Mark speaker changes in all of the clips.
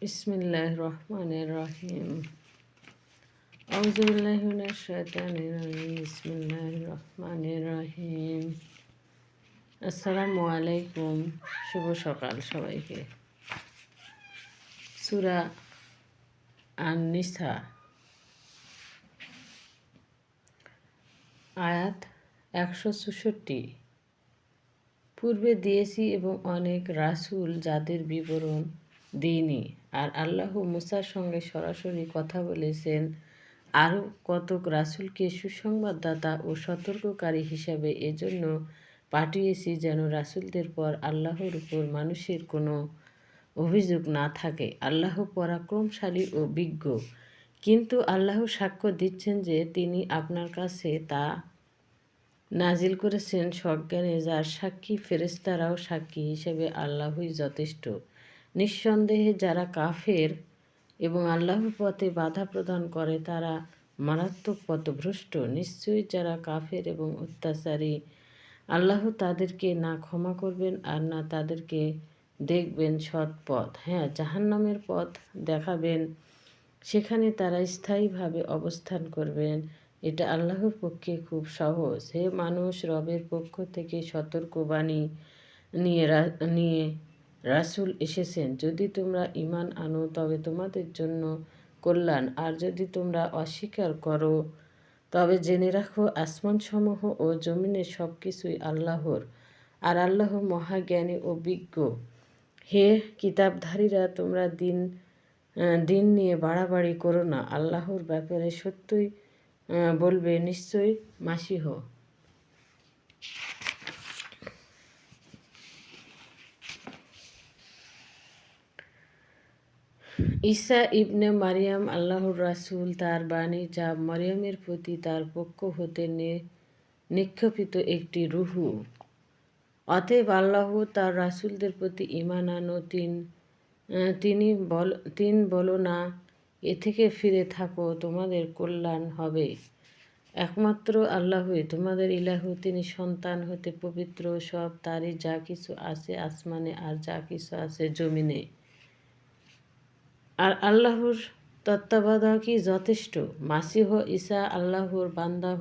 Speaker 1: বিসমিল্লাহ রহমানের রহিম আউজুবিল্লাহ বিসমিল্লাহির রহমানির রহিম আসসালামু আলাইকুম শুভ সকাল সবাইকে সুরা আন নিসা আয়াত একশো চৌষট্টি. পূর্বে দিয়েছি এবং অনেক রাসূল, যাদের বিবরণ দিইনি আর আল্লাহ মুসার সঙ্গে সরাসরি কথা বলেছেন আরও কতক রাসূলকে সুসংবাদদাতা ও সতর্ককারী হিসাবে এজন্য পাঠিয়েছি যেন রাসূলদের পর আল্লাহর উপর মানুষের কোনো অভিযোগ না থাকে। আল্লাহ পরাক্রমশালী ও বিজ্ঞ। কিন্তু আল্লাহ সাক্ষ্য দিচ্ছেন যে তিনি আপনার কাছে তা নাজিল করেছেন। সজ্ঞানে যার সাক্ষী ফেরেস্তারাও সাক্ষী হিসেবে আল্লাহই যথেষ্ট। নিঃসন্দেহে যারা কাফের এবং আল্লাহর পথে বাধা প্রদান করে, তারা মারাত্মক পথভ্রষ্ট। নিশ্চয়ই যারা কাফের এবং অত্যাচারী, আল্লাহ তাদেরকে না ক্ষমা করবেন আর না তাদেরকে দেখবেন সৎ পথ। হ্যাঁ জাহান্নামের পথ দেখাবেন, সেখানে তারা স্থায়ীভাবে অবস্থান করবেন। এটা আল্লাহর পক্ষে খুব সহজ। হে মানুষ, রবের পক্ষ থেকে সতর্কবাণী নিয়ে নিয়ে রাসুল এসেছেন। যদি তোমরা ইমান আনো, তবে তোমাদের জন্য কল্যাণ। আর যদি তোমরা অস্বীকার করো, তবে জেনে রাখো, আসমানসমূহ ও জমিনের সব কিছুই আল্লাহর। আর আল্লাহ মহাজ্ঞানী ও বিজ্ঞ। হে কিতাবধারীরা, তোমরা দিন দিন নিয়ে বাড়াবাড়ি করো না। আল্লাহর ব্যাপারে সত্যই বলবে, নিশ্চয়ই মাসিহ। ঈসা ইবনে মারিয়াম আল্লাহর রাসুল তার বাণী যা মারিয়ামের প্রতি তার পক্ষ হতে নিক্ষেপিত একটি রুহু। অতএব আল্লাহ তার রাসুলদের প্রতি ইমান আনো, তিন তিনি বল, তিন বলো না, এ থেকে ফিরে থাকো, তোমাদের কল্যাণ হবে। একমাত্র আল্লাহই, তোমাদের ইলাহু, তিনি সন্তান হতে পবিত্র, সব তারই যা কিছু আছে আসমানে আর যা কিছু আছে জমিনে। আর আল্লাহর তত্ত্বাবধায়কই যথেষ্ট। মাসিহ ঈসা আল্লাহর বান্দাহ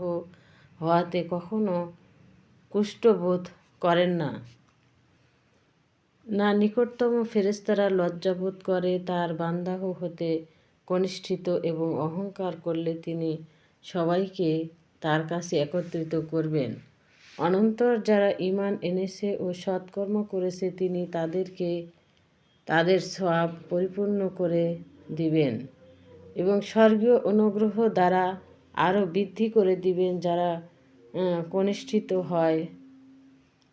Speaker 1: হওয়াতে কখনো কুষ্ঠবোধ করেন না। না, নিকটতম ফেরেস্তারা লজ্জাবোধ করে, তার বান্দাহ হতে কনিষ্ঠিত এবং অহংকার করলে তিনি সবাইকে তার কাছে একত্রিত করবেন। অনন্তর যারা ইমান এনেছে ও সৎকর্ম করেছে, তিনি তাদেরকে তাদের সব পরিপূর্ণ করে দিবেন এবং স্বর্গীয় অনুগ্রহ দ্বারা আরও বৃদ্ধি করে দিবেন যারা কনিষ্ঠিত হয়,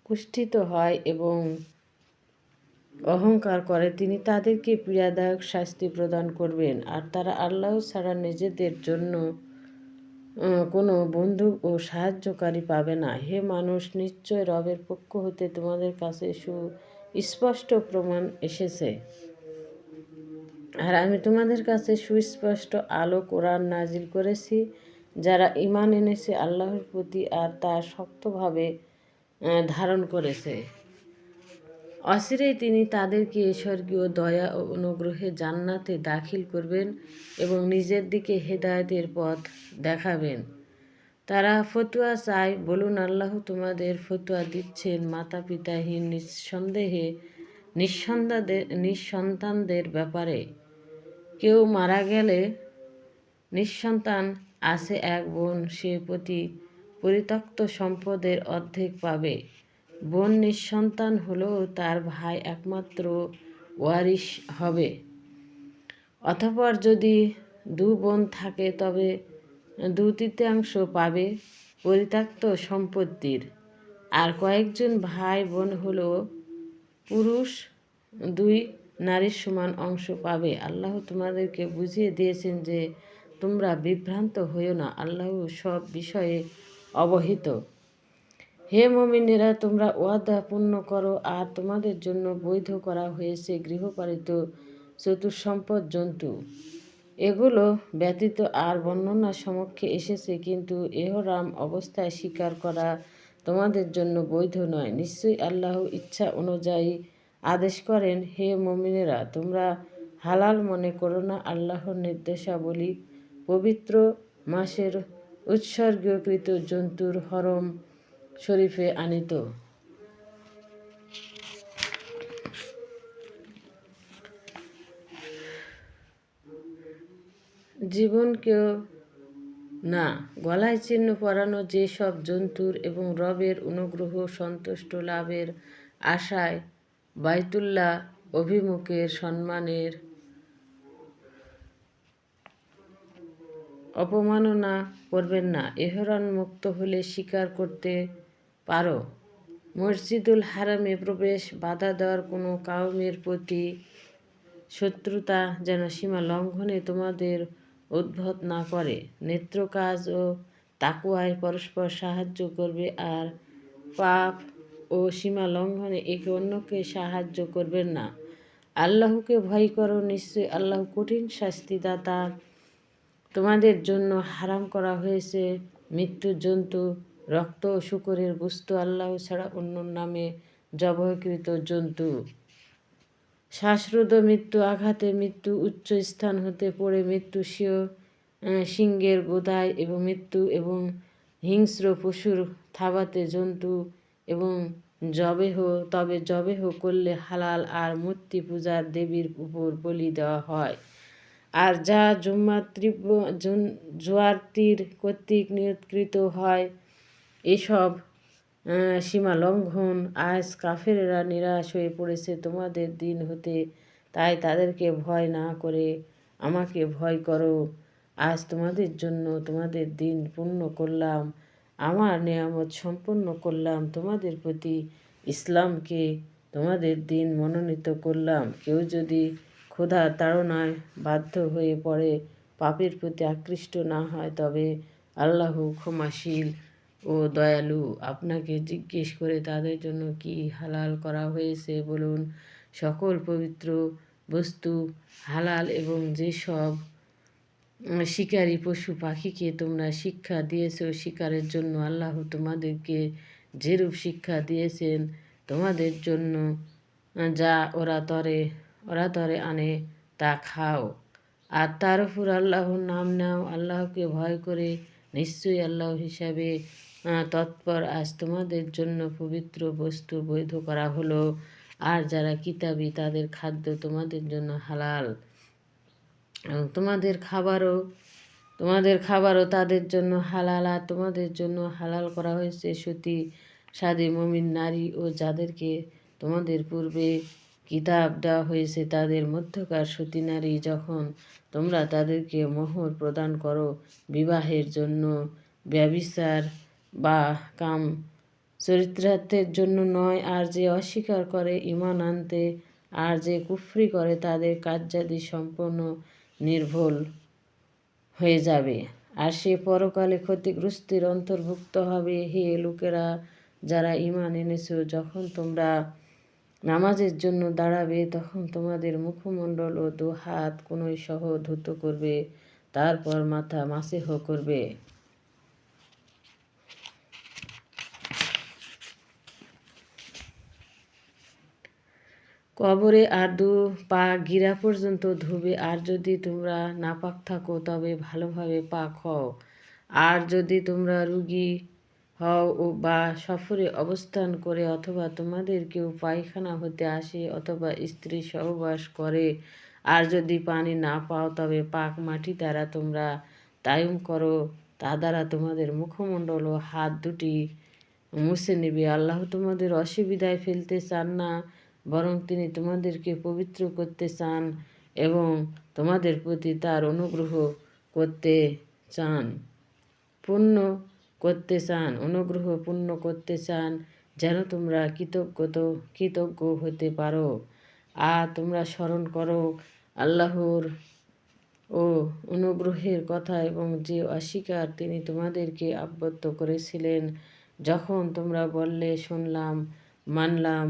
Speaker 1: কুষ্ঠিত হয় এবং অহংকার করে, তিনি তাদেরকে পীড়াদায়ক শাস্তি প্রদান করবেন। আর তারা আল্লাহ ছাড়া নিজেদের জন্য কোনো বন্ধু ও সাহায্যকারী পাবে না। হে মানুষ, নিশ্চয় রবের পক্ষ হতে তোমাদের কাছে সু স্পষ্ট প্রমাণ এসেছে। আর আমি তোমাদের কাছে সুস্পষ্ট আলো কোরআন নাজিল করেছি, যারা ইমান এনেছে আল্লাহর প্রতি আর তা শক্তভাবে ধারণ করেছে। অচিরেই তিনি তাদেরকে স্বর্গীয় দয়া ও অনুগ্রহে জান্নাতে দাখিল করবেন এবং নিজের দিকে হেদায়তের পথ দেখাবেন। তারা ফতুয়া চায়, বলুন আল্লাহ তোমাদের ফতুয়া দিচ্ছেন মাতা পিতাহীন নিঃসন্দেহে নিঃসন্তানদের নিঃসন্তানদের ব্যাপারে। কেউ মারা গেলে নিঃসন্তান আছে এক বোন, সে প্রতি পরিত্যক্ত সম্পদের অর্ধেক পাবে। বোন নিঃসন্তান হলেও তার ভাই একমাত্র ওয়ারিশ হবে। অথপর যদি দু বোন থাকে, তবে দু তৃতীয়াংশ পাবে পরিত্যক্ত সম্পত্তির। আর কয়েকজন ভাই বোন হলো পুরুষ, দুই নারীর সমান অংশ পাবে। আল্লাহ তোমাদেরকে বুঝিয়ে দিয়েছেন যে তোমরা বিভ্রান্ত হইও না, আল্লাহ সব বিষয়ে অবহিত। হে মমিনেরা, তোমরা ওয়াদা পূর্ণ করো, আর তোমাদের জন্য বৈধ করা হয়েছে গৃহপালিত চতুর্সম্পদ জন্তু। এগুলো ব্যতীত আর বর্ণনার সমক্ষে এসেছে, কিন্তু এহরাম অবস্থায় স্বীকার করা তোমাদের জন্য বৈধ নয়। নিশ্চয়ই আল্লাহ ইচ্ছা অনুযায়ী আদেশ করেন, হে মমিনেরা, তোমরা হালাল মনে করো না, আল্লাহর নির্দেশাবলী পবিত্র মাসের উৎসর্গীকৃত জন্তুর হরম শরীফে আনিত। জীবনকেও না, গলায় চিহ্ন পরানো যেসব জন্তুর এবং রবের অনুগ্রহ, সন্তুষ্ট লাভের আশায় বাইতুল্লাহ অভিমুখের সম্মানের অপমাননা করবেন না। এহরান মুক্ত হলে স্বীকার করতে পারো। মসজিদুল হারামে প্রবেশ, বাধা দেওয়ার কোনো কাউমের প্রতি শত্রুতা যেন সীমা লঙ্ঘনে তোমাদের উদ্ভব না করে। নেত্র কাজ ও তাকুয়ায় পরস্পর সাহায্য করবে আর পাপ ও সীমা লঙ্ঘনে একে অন্যকে সাহায্য করবেন না। আল্লাহকে ভয় করো, নিশ্চয়ই আল্লাহ কঠিন শাস্তিদাতা। তোমাদের জন্য হারাম করা হয়েছে মৃত্যুর জন্তু, রক্ত ও শুকরের গুস্ত। আল্লাহ ছাড়া অন্য নামে জবহকৃত জন্তু। শ্বাসরোধ মৃত্যু আঘাতে মৃত্যু, উচ্চ স্থান হতে পড়ে মৃত্যু সিও সিংহের গোদায় এবং মৃত্যু এবং হিংস্র পশুর থাবাতে জন্তু এবং জবেহ, তবে জবেহ করলে হালাল আর মূর্তি পূজার দেবীর উপর বলি দেওয়া হয়। আর যা জুম্মা তীব্র জোয়ারতির কর্তৃক নিয়ন্ত্রিত হয়, এসব সীমা লঙ্ঘন, আজ কাফেরেরা নিরাশ হয়ে পড়েছে, তোমাদের দিন হতে। তাই তাদেরকে ভয় না করে আমাকে ভয় করো। আজ তোমাদের জন্য তোমাদের দিন পূর্ণ করলাম, আমার নিয়ামত সম্পন্ন করলাম, তোমাদের প্রতি ইসলামকে তোমাদের দিন মনোনীত করলাম। কেউ যদি ক্ষুধা তাড়নায় বাধ্য হয়ে পড়ে, পাপের প্রতি আকৃষ্ট না হয়, তবে আল্লাহ ক্ষমাশীল। ও দয়ালু, আপনাকে জিজ্ঞেস করে তাদের জন্য কি হালাল করা হয়েছে বলুন? সকল পবিত্র বস্তু হালাল এবং যেসব শিকারী পশু পাখিকে তোমরা শিক্ষা দিয়েছ, শিকারের জন্য আল্লাহ তোমাদেরকে যেরূপ শিক্ষা দিয়েছেন, তোমাদের জন্য যা ওরা তরে ওরা তরে আনে তা খাও। আর তার উপর আল্লাহর নাম নাও, আল্লাহকে ভয় করে নিশ্চয়ই আল্লাহ হিসাবে তৎপর আজ তোমাদের জন্য পবিত্র বস্তু বৈধ করা হলো। আর যারা কিতাবি, তাদের খাদ্য তোমাদের জন্য হালাল। এবং তোমাদের খাবারও তোমাদের খাবারও তাদের জন্য হালাল। আর তোমাদের জন্য হালাল করা হয়েছে সতী, সাদী, মমিন, নারী ও যাদেরকে তোমাদের পূর্বে কিতাব দেওয়া হয়েছে, তাদের মধ্যকার সতী, নারী যখন তোমরা তাদেরকে মোহর প্রদান করো বিবাহের জন্য, ব্যবিচার বা কাম। চরিত্রার্থের জন্য নয় আর যে অস্বীকার করে ইমান আনতে আর যে কুফরি করে তাদের কার্যাদি সম্পূর্ণ নির্ভুল হয়ে যাবে। আর সে পরকালে ক্ষতিগ্রস্তের অন্তর্ভুক্ত হবে। হে লোকেরা, যারা ইমান এনেছো, যখন তোমরা নামাজের জন্য দাঁড়াবে, তখন তোমাদের মুখমণ্ডল ও দু হাত কোনোই সহ ধুত করবে, তারপর মাথা মাসেহ করবে। কবরে আর দু পা গিরা পর্যন্ত ধুবে, আর যদি তোমরা নাপাক থাকো তবে ভালোভাবে পাক হও। আর যদি তোমরা রুগী হও ও বা সফরে অবস্থান করে অথবা তোমাদের কেউ পায়খানা হতে আসে অথবা স্ত্রী সহবাস করে, আর যদি পানি না পাও তবে পাক মাটি দ্বারা তোমরা তায়ুম করো, তা দ্বারা তোমাদের মুখমণ্ডল ও হাত দুটি মুছে নেবে। আল্লাহ তোমাদের অসুবিধায় ফেলতে চান না। বরং তিনি তোমাদেরকে পবিত্র করতে চান এবং তোমাদের প্রতি তার অনুগ্রহ করতে চান, পূর্ণ করতে চান, অনুগ্রহ পূর্ণ করতে চান, যেন তোমরা কৃতজ্ঞত কৃতজ্ঞ হতে পারো। আর তোমরা স্মরণ করো আল্লাহর ও অনুগ্রহের কথা এবং যে অস্বীকার তিনি তোমাদেরকে আবদ্ধ করেছিলেন, যখন তোমরা বললে, শুনলাম, মানলাম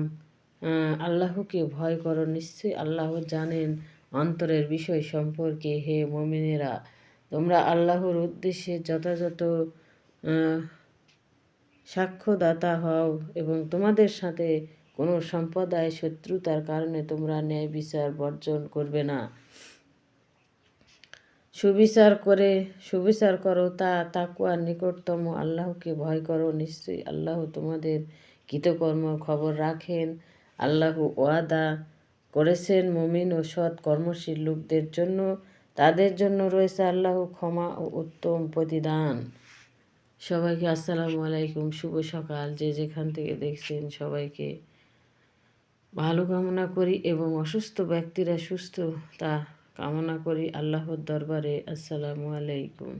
Speaker 1: আল্লাহকে ভয় করো, নিশ্চয়ই আল্লাহ জানেন অন্তরের বিষয় সম্পর্কে, হে মমিনেরা। তোমরা আল্লাহর উদ্দেশ্যে যথাযথ সাক্ষ্যদাতা হও এবং তোমাদের সাথে কোনো সম্প্রদায় শত্রুতার কারণে তোমরা ন্যায় বিচার বর্জন করবে না। সুবিচার করে, সুবিচার করো, তা তাকুয়ার নিকটতম আল্লাহকে ভয় করো, নিশ্চয়ই আল্লাহ তোমাদের কৃতকর্ম খবর রাখেন। আল্লাহ ওয়াদা করেছেন মমিন ও সৎ কর্মশীল লোকদের জন্য। তাদের জন্য রয়েছে আল্লাহ ক্ষমা ও উত্তম প্রতিদান। সবাইকে আসসালামু আলাইকুম, শুভ সকাল। যে যেখান থেকে দেখছেন সবাইকে ভালো কামনা করি এবং অসুস্থ ব্যক্তিরা সুস্থ, তা কামনা করি। আল্লাহর দরবারে আসসালামু আলাইকুম।